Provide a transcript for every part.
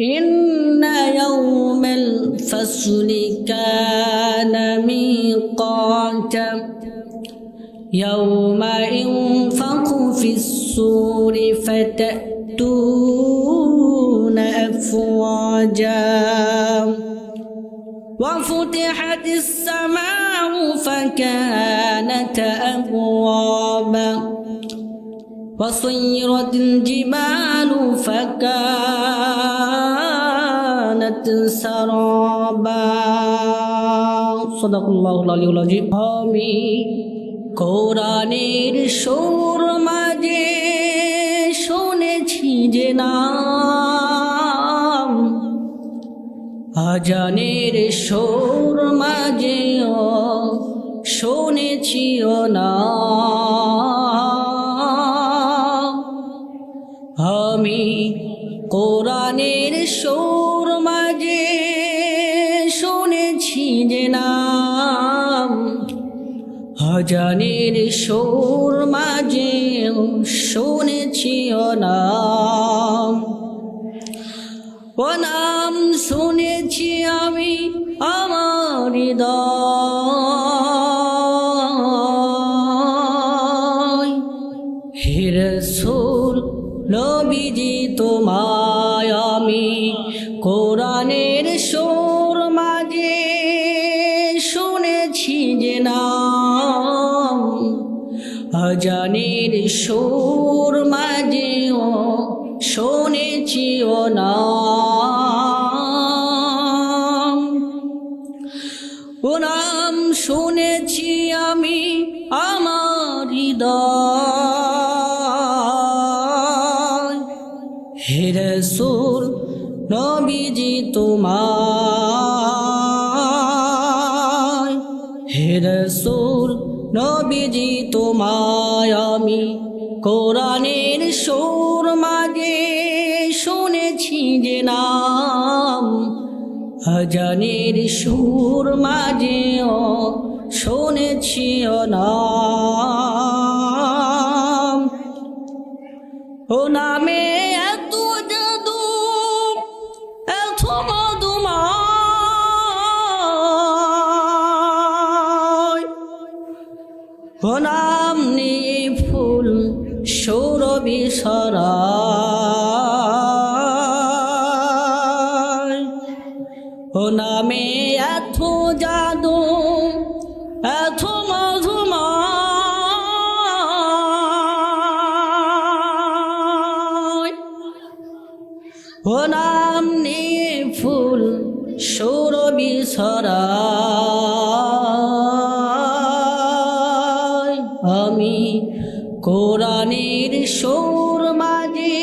إن يوم الفصل كان ميقاتا يوم ينفق في الصور فتأتون أفواجا وفتحت السماء فكانت أبوابا وصيرت الجبال فكانت আমি কোরআনের সুর মাঝে শুনেছি যে নাম। আজানের সুর মাঝে শুনেছি ও না হাজানের সুর মাঝে শুনেছি ও নাম। ও নাম শুনেছি আমি আমার হৃদয়। সুর মাঝেও শুনেছি ও নাম ও নাম শুনেছি আজানের সুর শুনেছি ও নাম। ও নামে এত জাদু, এত মধুমায় ও নাম নিয়ে ফুল সৌরভি সরায় কোরআনের সুর মাঝে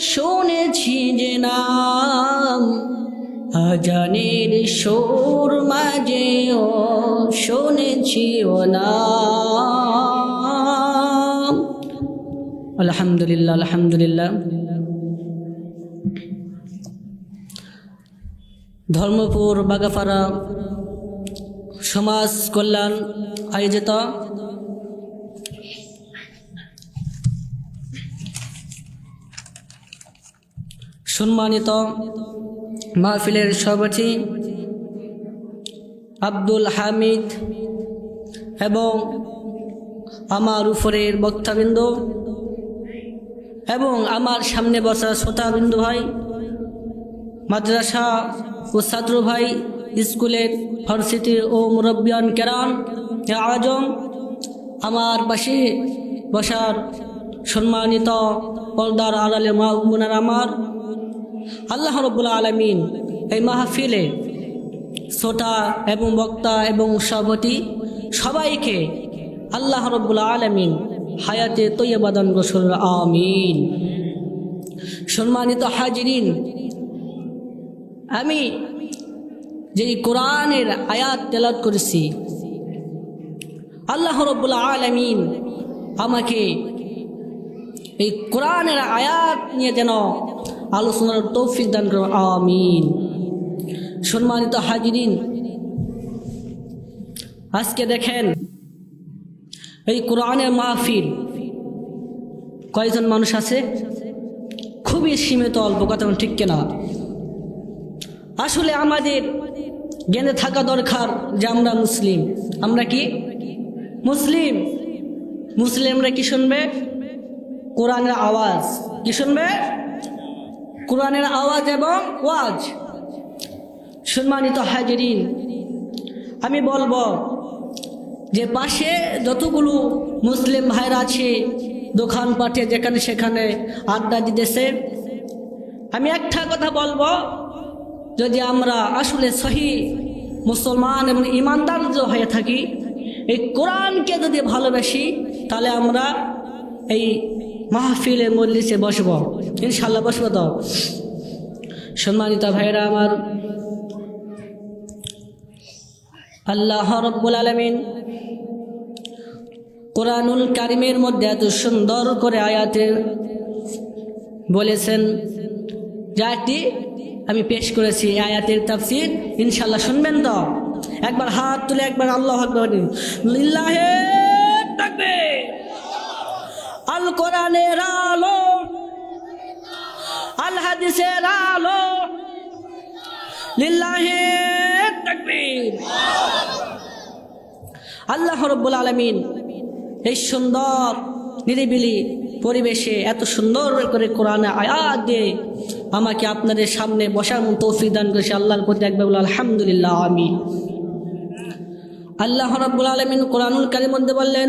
শুনেছি যে নাম। আজানের সুর মাঝে ও শুনেছি ও নাম। আলহামদুলিল্লাহ আলহামদুলিল্লাহ। ধর্মপুর বাগাপাড়া সমাজ কল্যাণ আয়োজিত সম্মানিত মাহফিলের সভাপতি আব্দুল হামিদ এবং আমার উপরের বক্তাবৃন্দ এবং আমার সামনে বসা শ্রোতাবৃন্দ ভাই, মাদ্রাসা ও ছাত্র ভাই, স্কুলের ভার্সিটি ও মুরব্বিয়ান কেরান আজম, আমার পাশে বসার সম্মানিত পর্দার আড়ালে মা আমার আল্লাহ রব্বুল্লা আলমিন এই মাহফিলে শ্রোতা এবং বক্তা এবং সভাপতি সবাইকে আল্লাহ রব্বুল্লা আলমিন হায়াতে তৈবাদান গোসল আমিন। সম্মানিত হাজিরিন, আমি যে কোরআনের আয়াত তেলাত করেছি, আল্লাহ রব্বুল্লা আলমিন আমাকে এই কোরআনের আয়াত নিয়ে যেন আলোচনার তৌফিক দান করুন, আমিন। সম্মানিত হাজিরিন, আজকে দেখেন এই কোরআনের মাহফিল কয়জন মানুষ আছে? খুবই সীমিত, অল্প কথা ঠিক কিনা? আসলে আমাদের জ্ঞানে থাকা দরকার যে আমরা মুসলিম। আমরা কি? মুসলিম। মুসলিমরা কি শুনবে? কোরআনের আওয়াজ। কি শুনবে? কোরআনের আওয়াজ এবং ওয়াজ। সম্মানিত হাজিরিন, আমি বলব যে পাশে যতগুলো মুসলিম ভাইরা আছে দোকানপাটে যেখানে সেখানে আড্ডা দিতেছে, আমি একটা কথা বলব, যদি আমরা আসলে সহি মুসলমান এবং ইমানদার হয়ে থাকি, এই কোরআনকে যদি ভালোবাসি, তাহলে আমরা এই মাহফিলে মল্লিসে বসব ইনশাল্লাহ বসবো তো সম্মানিত ভাইরা আমার আল্লাহ রব্বুল আলমিন কোরআনুল কারিমের মধ্যে এত সুন্দর করে আয়াতে বলেছেন যাটি আমি পেশ করেছি আয়াতের তাফসির ইনশাল্লাহ শুনবেন তো একবার হাত তুলে একবার আল্লাহ আকবার। লিল্লাহে। আল কোরআনের আলো, আল হাদিসের আলো, লিল্লাহে তাকবীর। আল্লাহ রব্বুল আলমিন এই সুন্দর, নিরিবিলি পরিবেশে এত সুন্দর করে কোরআনে আয়াত দিয়ে আমাকে আপনাদের সামনে বসার তৌফিক দান করেছে আল্লাহর প্রতি একবার বলে আলহামদুলিল্লাহ আমি আল্লাহ রব্বুল আলমিন কোরআনুল কারির মধ্যে বললেন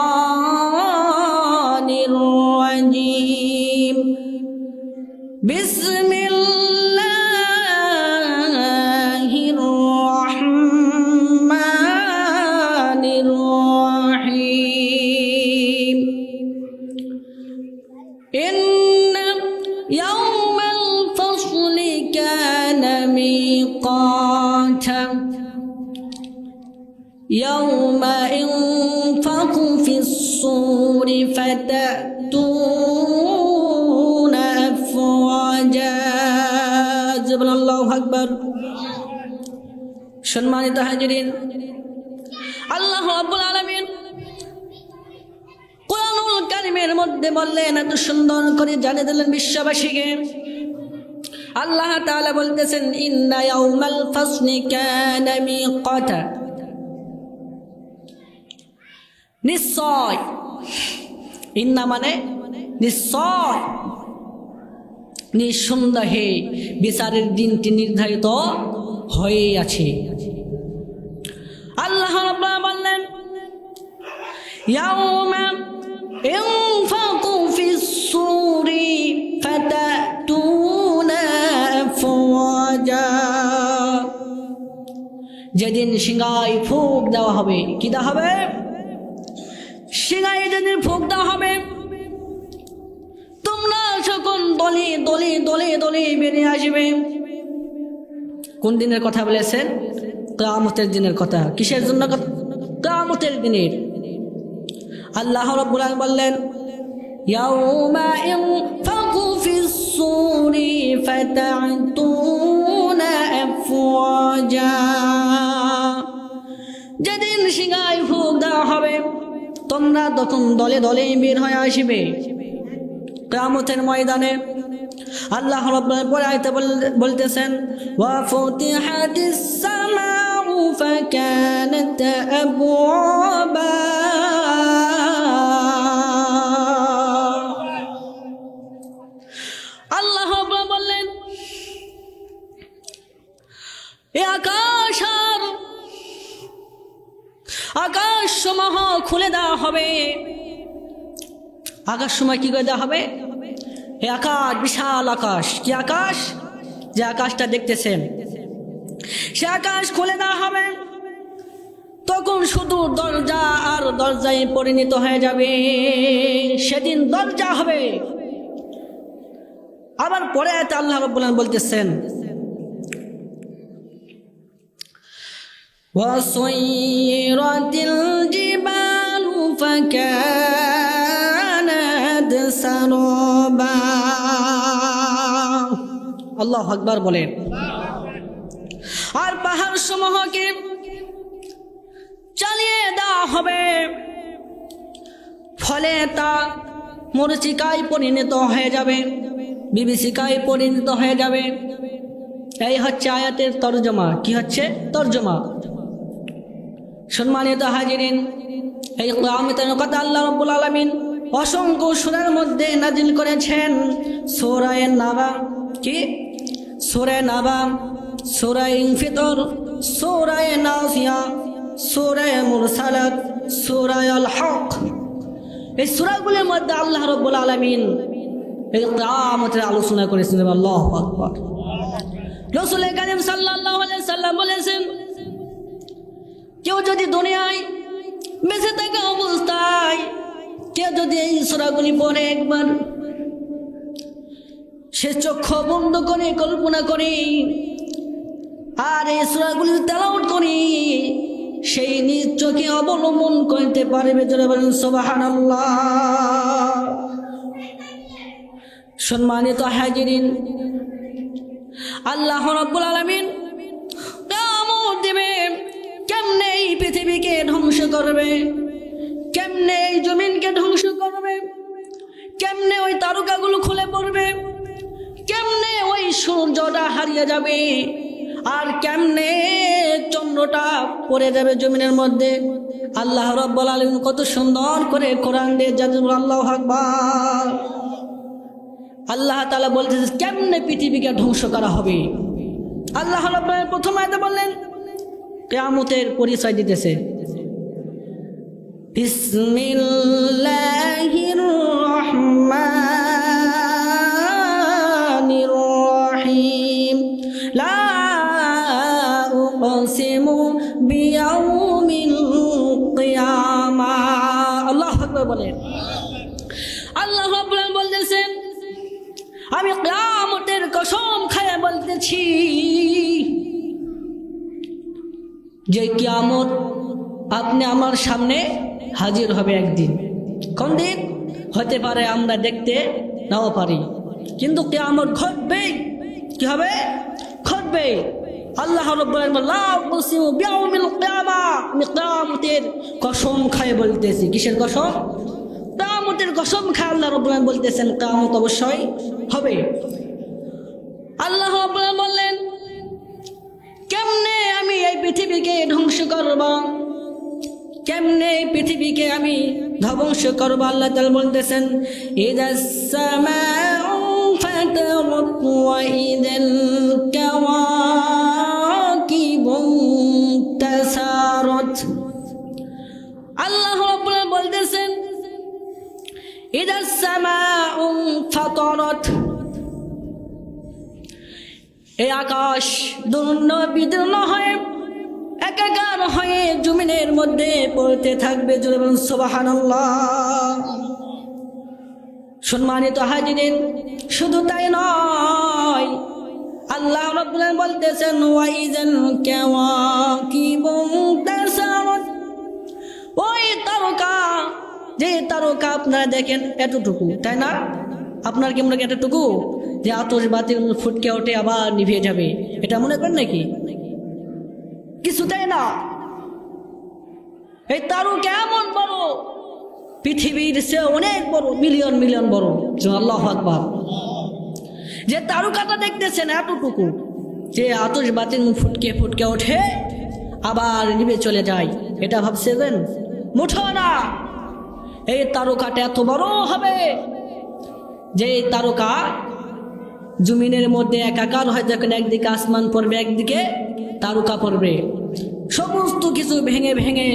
যে সম্মানিত হাজিরিন, আল্লাহ আব্বুল আলমিন কোরআনুল কারিমের মধ্যে বললেন, এত সুন্দর করে জানিয়ে দিলেন বিশ্ববাসীকে। আল্লাহ তাআলা বলতেছেন, ইন্না ইয়াউমাল ফাসনি কানা মিকাতা। নিশ্চয়। ইন্না মানে নিশ্চয়। নিঃসন্দেহে বিচারের দিনটি নির্ধারিত হয়ে আছে। আল্লাহ বললেন সুরি যেদিন সিঙ্গায় ফুক দেওয়া হবে, কি দেওয়া হবে? সিঙ্গায় যেদিন ফুক দেওয়া হবে দলে দলে দলে দলে বেরিয়ে আসবে। কোন দিনের কথা বলেছেন? কামতের দিনের কথা। কিসের জন্য? কামতের দিনের। আল্লাহ রব্বুল বললেন যেদিন সিংহায় ফুক দেওয়া হবে, তোমরা তখন দলে দলে বের হয়ে আসবে। কিয়ামতের ময়দানে আল্লাহ রাব্বুল পরে আয়াতে বল- বলতেছেন, ওয়া ফুতিহাতিস সামাউ ফাকানাত আবওয়াবা। আল্লাহ রাব্বুল বললেন, এ আকাশ আর আকাশ সমূহ খুলে দেওয়া হবে। আকাশ সময় কি করে দেওয়া হবে? এই আকাশ বিশাল আকাশ কি আকাশ যে আকাশটা দেখতেছেন সে আকাশ খুলে দেওয়া হবে তখন শুধু দরজা আর দরজায় পরিণত হয়ে যাবে সেদিন দরজা হবে আবার পরে আয়াতে আল্লাহ রাব্বুল আলামিন বলতেছেন وصيرت الجبال فكانت আল্লাহ আকবার বলেন। আর পাহাড় সমূহকে চালিয়ে দেওয়া হবে। ফলে তা মরচিকায় পরিণত হয়ে যাবে, বিভীষিকায় পরিণত হয়ে যাবে। এই হচ্ছে আয়াতের তর্জমা। কি হচ্ছে? তর্জমা। সম্মানিত হাজিরিন, এই কোরআনের কথা আল্লাহ রব্বুল আলামিন অসংখ্য সুরের মধ্যে নাজিল করেছেন। সোরায় নাবা কি? সোরায় নাবা সোরায় ইনফিতর সোরায় নাসিয়া সোরায় মুরসালাত সোরায় আল হক। এই সুরাগুলির মধ্যে আল্লাহ রব্বুল আলামিন এই কিয়ামতের আলোচনা করেছেন আল্লাহু আকবার। রসুল সাল্লাল্লাহু আলাইহি সাল্লাম বলেছেন, কেউ যদি দুনিয়ায় বেঁচে থাকা অবস্থায়, কেউ যদি এই সুরাগুলি পড়ে একবার সে চক্ষু বন্ধ করে কল্পনা করে, আর এই সুরাগুলি তেলাউট করি, সেই নিজ চোখে অবলম্বন করতে পারবে যারা বলেন সোবাহান সম্মানিত হাজিরিন, আল্লাহ রব্বুল আলমিন দেবে, কেমনে এই পৃথিবীকে ধ্বংস করবে, কেমনে এই জমিনকে ধ্বংস করবে, কেমনে ওই তারকাগুলো খুলে পড়বে কেমনে ওই সূর্যটা হারিয়ে যাবে? আর কেমনে চন্দ্রটা পড়ে যাবে জমিনের মধ্যে? আল্লাহ রব্বুল আলম কত সুন্দর করে কোরআন দিয়ে আল্লাহ আকবার। আল্লাহ তালা বলতেছে, কেমনে পৃথিবীকে ধ্বংস করা হবে? আল্লাহ রব্বুল প্রথম আয়তে বললেন, কেয়ামতের পরিচয় দিতেছে। বিসমিল্লাহির রহমানির আল্লাহু বলেন। আল্লাহ বলতেছেন, আমি কিয়ামতের কসম খায়া বলতেছি, যে কিয়ামত আপনি আমার সামনে হাজির হবে একদিন। কোন দিন? হতে পারে আমরা দেখতে নাও পারি। কিন্তু কিয়ামত ঘটবে কি হবে? ঘটবে আল্লাহ আমি কিয়ামতের কসম খায় বলতেছি। কিসের কসম? কিয়ামতের কসম খায় আল্লাহ রব্বুল আলামিন বলতেছেন, কিয়ামত অবশ্যই হবে। আল্লাহ রব্বুল বললেন, কেমনে আমি এই পৃথিবীকে ধ্বংস করব? কেমনে এই পৃথিবীকে আমি ধ্বংস করব? আল্লাহ তাল বলতেছেন, ইদাস সামাউ ফাতারাত আকাশ দুর্ন বিদীর্ণ হয়ে, একাকার হয়ে জমিনের মধ্যে পড়তে থাকবে সম্মানিত হাজিরিন, শুধু তাই নয়, আল্লাহ বলতেছেন কেওয়া কি ওই তারকা যে তারকা আপনারা দেখেন এতটুকু, তাই না? আপনার কি মনে এতটুকু? যে আতস বাতি ফুটকে ওঠে, আবার নিভিয়ে যাবে। এটা মনে করেন নাকি? কিছু তাই না। এই তারু কেমন বড়, পৃথিবীর সে অনেক বড় মিলিয়ন মিলিয়ন বড়। আল্লাহ আকবার। যে তারকাটা দেখতেছেন এতটুকু, যে আতস বাতি ফুটকে ফুটকে ওঠে, আবার নিভে চলে যায়। এটা ভাবছেন? মুঠো না। এই তারকাটা এত বড় হবে? যে তারকা জমিনের মধ্যে একাকার হয় যখন একদিকে আসমান পড়বে, একদিকে তারকা পড়বে। সমস্ত কিছু ভেঙে ভেঙে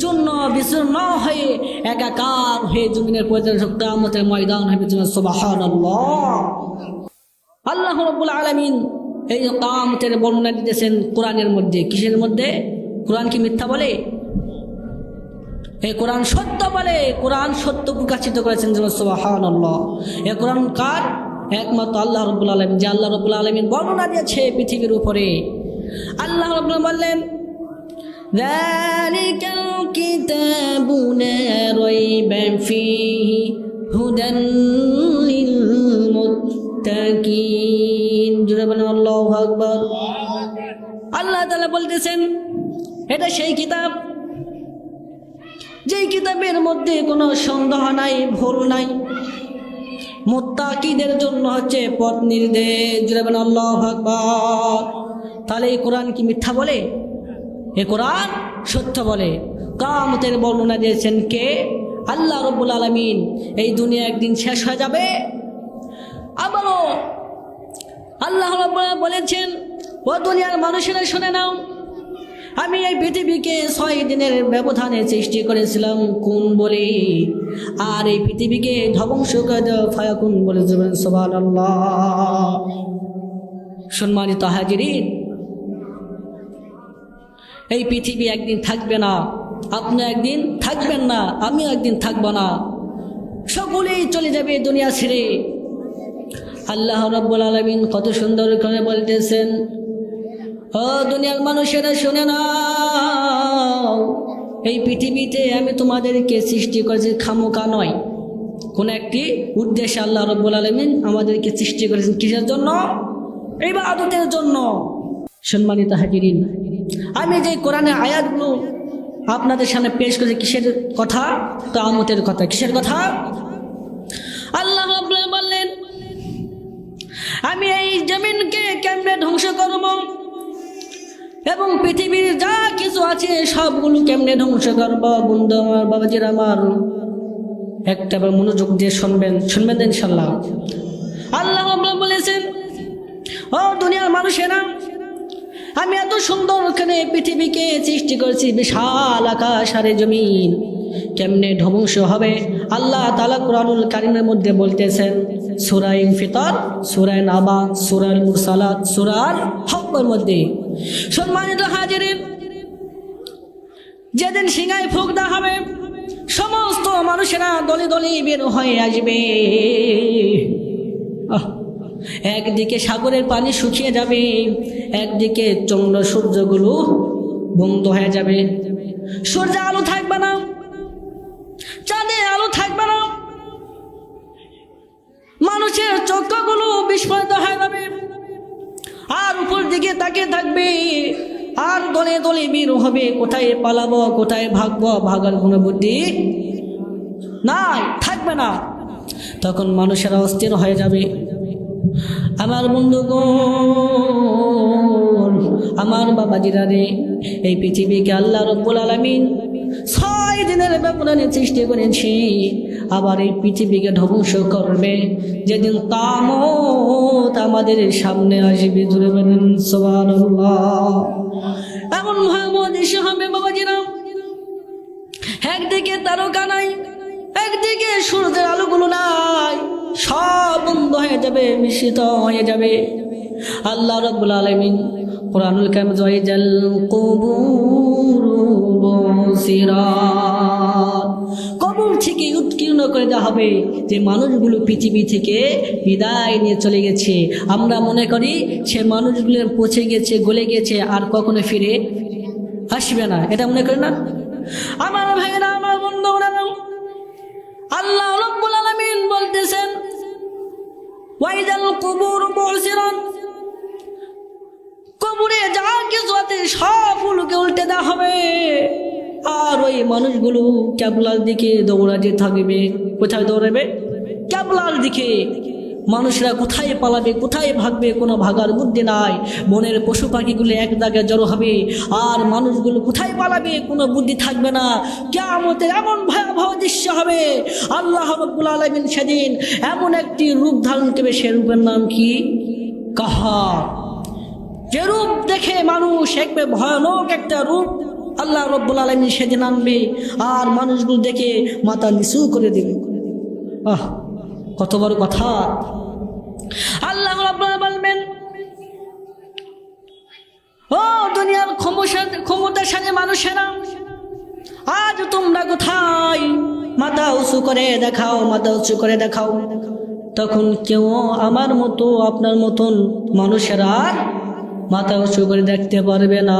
চূর্ণ বিচূর্ণ হয়ে একাকার হয়ে জমিনের পরিচালকের ময়দান হবে আল্লাহ রব্বুল আলমিন এই কামতের বর্ণনা দিতেছেন কোরআনের মধ্যে। কিসের মধ্যে? কোরআন কি মিথ্যা বলে? এই কোরআন সত্য বলে কোরআন সত্য প্রকাশিত করেছেন সোবাহান এ কোরআন কার একমাত্র আল্লাহ রব্বুল আলমিন যে আল্লাহ রব্বুল আলমিন বর্ণনা দিয়েছে পৃথিবীর উপরে আল্লাহ রব্বুল বললেন ذلك الكتاب لا ريب فيه هدى للمتقين জুড়ে বলেন আল্লাহু আকবার আল্লাহ তাআলা বলতেছেন এটা সেই কিতাব যেই কিতাবের মধ্যে কোনো সন্দেহ নাই, ভুল নাই, মোত্তাকিদের জন্য হচ্ছে পথ নির্দেশ। আল্লাহ তাহলে এই কোরআন কি মিথ্যা বলে? এ কোরআন সত্য বলে। কামতের বর্ণনা দিয়েছেন কে? আল্লাহ রব্বুল আলমিন। এই দুনিয়া একদিন শেষ হয়ে যাবে। আবারও আল্লাহ রব্বুল বলেছেন, ও দুনিয়ার মানুষেরা শুনে নাও আমি এই পৃথিবীকে ছয় দিনের ব্যবধানে সৃষ্টি করেছিলাম কোন বলে? আর এই পৃথিবীকে ধ্বংস করে ফায়াকুন বলে? সম্মানিত হাজিরিন, এই পৃথিবী একদিন থাকবে না। আপনি একদিন থাকবেন না, আমিও একদিন থাকব না। সকলেই চলে যাবে দুনিয়া ছেড়ে। আল্লাহ রব্বুল আলমিন কত সুন্দর করে বলতেছেন ও দুনিয়ার মানুষেরা, শুনে না এই পৃথিবীতে আমি তোমাদেরকে সৃষ্টি করেছি খামোকা নয়। কোন একটি উদ্দেশ্যে আল্লাহ রব্বুল আলমিন আমাদেরকে সৃষ্টি করেছেন কিসের জন্য? এই বা আদতের জন্য। সম্মানিত হাজিরিন, আমি যে কোরআনের আয়াতগুলো আপনাদের সামনে পেশ করেছি কিসের কথা? তো আমতের কথা। কিসের কথা? আল্লাহ বললেন, আমি এই জমিনকে কেমনে ধ্বংস করব? এবং পৃথিবীর যা কিছু আছে, সবগুলো কেমনে ধ্বংস করব? বন্ধু আমার বাবাজির আমার। একটা বার মনোযোগ দিয়ে শুনবেন শুনবেন ইনশাল্লাহ আল্লাহ বলেছেন, ও দুনিয়ার মানুষেরা, আমি এত সুন্দর ওখানে পৃথিবীকে সৃষ্টি করেছি, বিশাল আকাশ আরে জমিন। কেমনে ধ্বংস হবে? আল্লাহ তালা কোরআনুল কারিমের মধ্যে বলতেছেন সুরাই ফিতর সুরাই নাবা মুরসালাত, সুরার মধ্যে। সম্মানিত যেদিন হবে, সমস্ত মানুষেরা দলে দলে বের হয়ে আসবে। একদিকে সাগরের পানি শুকিয়ে যাবে, একদিকে চন্দ্র সূর্যগুলো বন্ধ হয়ে যাবে। সূর্যে আলো থাকবে না। চাঁদে আলো চক্ষগুলো বিস্ফোরিত হয়ে যাবে আর উপর দিকে তাকে থাকবে, আর দলে দলে বের হবে। কোথায় পালাবো, কোথায় ভাগবো, ভাগার কোনো বুদ্ধি নাই, থাকবে না। তখন মানুষেরা অস্থির হয়ে যাবে। আমার বন্ধুগণ আমার বাবাজিরা রে, এই পৃথিবীকে আল্লাহ রব্বুল আলমিন ছয় দিনের ব্যবধানে সৃষ্টি করেছি। আবার এই পৃথিবীকে ধ্বংস করবে। যেদিন তামত আমাদের সামনে আসবে, জুড়ে এমন হবে বাবাজিরা একদিকে তারকা নাই, একদিকে সূর্যের আলোগুলো নাই, সব বন্ধ হয়ে যাবে, মিশ্রিত হয়ে যাবে। আল্লাহ রব্বুল আলমিন কোরআনুল কাম জয়জাল কবুর কবর থেকে উৎকীর্ণ করে দেওয়া হবে যে মানুষগুলো পৃথিবী থেকে বিদায় নিয়ে চলে গেছে। আমরা মনে করি সে মানুষগুলো পচে গেছে, গলে গেছে, আর কখনো ফিরে আসবে না। এটা মনে করি না? আমার ভাইয়েরা, আমার বন্ধুরা, আল্লাহ বলতেছেন ওয়াইদাল কবরে যা কিছু আছে সবগুলোকে উল্টে দেওয়া হবে। আর ওই মানুষগুলো ক্যাবলার দিকে দৌড়াতে থাকবে। কোথায় দৌড়াবে? ক্যাবলার দিকে। মানুষরা কোথায় পালাবে, কোথায় ভাগবে, কোনো ভাগার বুদ্ধি নাই। বনের পশু পাখিগুলো এক জায়গায় জড়ো হবে, আর মানুষগুলো কোথায় পালাবে কোনো বুদ্ধি থাকবে না। কেমতের এমন ভয়াবহ দৃশ্য হবে। আল্লাহ রব্বুল আলমিন সেদিন এমন একটি রূপ ধারণ করবে, সে রূপের নাম কি? কাহা যে রূপ দেখে মানুষ একবে ভয়ানক একটা রূপ আল্লাহ রব্বুল আলমিন সেদিন আনবে, আর মানুষগুলো দেখে মাথা নিচু করে দেবে। আহ, কত বড় কথা। আল্লাহ বলবেন, ও দুনিয়ার ক্ষমতা ক্ষমতাশালী মানুষেরা, আজ তোমরা কোথায়? মাথা উঁচু করে দেখাও, মাথা উঁচু করে দেখাও। তখন কেউ আমার মতো, আপনার মতন মানুষেরা আর মাথা উঁচু করে দেখতে পারবে না।